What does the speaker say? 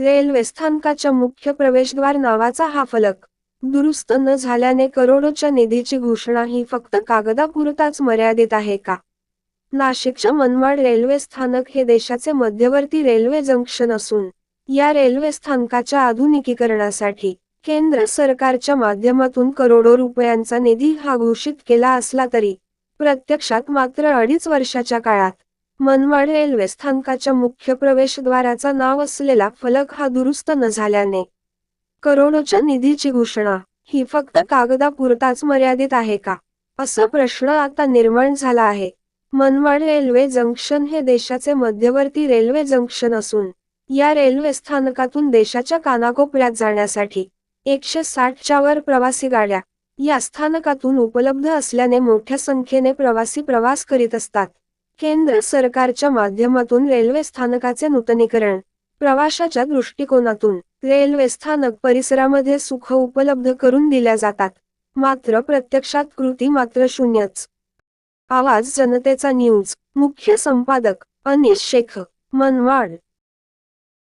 Railway स्थानकाच्या मुख्य प्रवेशद्वार नावाचा हा फलक. दुरुस्त न झाल्याने करोडोच्या निधीची घोषणा ही फक्त कागदापुरताच मर्यादित आहे का? नाशिकच्या मनमाड रेल्वे स्थानक हे देशाचे मध्यवर्ती रेल्वे जंक्शन असून या रेल्वे स्थानकाच्या आधुनिकीकरणासाठी केंद्र सरकारच्या माध्यमातून करोडो रुपयांचा निधी हा घोषित केला असला तरी प्रत्यक्षात मात्र अडीच वर्षाच्या काळात मनमाड रेल्वे स्थानकाच्या मुख्य प्रवेशद्वाराचा नाव असलेला फलक हा दुरुस्त न झाल्याने करोडोच्या निधीची घोषणा. ही फक्त कागदापुरताच मर्यादित आहे का? असा प्रश्न आता निर्माण झाला आहे. मनमाड रेल्वे जंक्शन हे देशाचे मध्यवर्ती रेल्वे जंक्शन असून या रेल्वे स्थानकातून देशाच्या कानाकोपऱ्यात जाण्यासाठी एकशे साठच्या वर प्रवासी गाड्या या स्थानकातून उपलब्ध असल्याने मोठ्या संख्येने प्रवासी प्रवास करीत असतात. केंद्र सरकारच्या माध्यमातून रेल्वे स्थानकाचे नूतनीकरण प्रवाशाच्या दृष्टिकोनातून रेल्वे स्थानक परिसरामध्ये सुख उपलब्ध करून दिल्या जातात. मात्र प्रत्यक्षात कृती मात्र शून्यच. आवाज जनतेचा न्यूज. मुख्य संपादक अनिश शेख मनवाड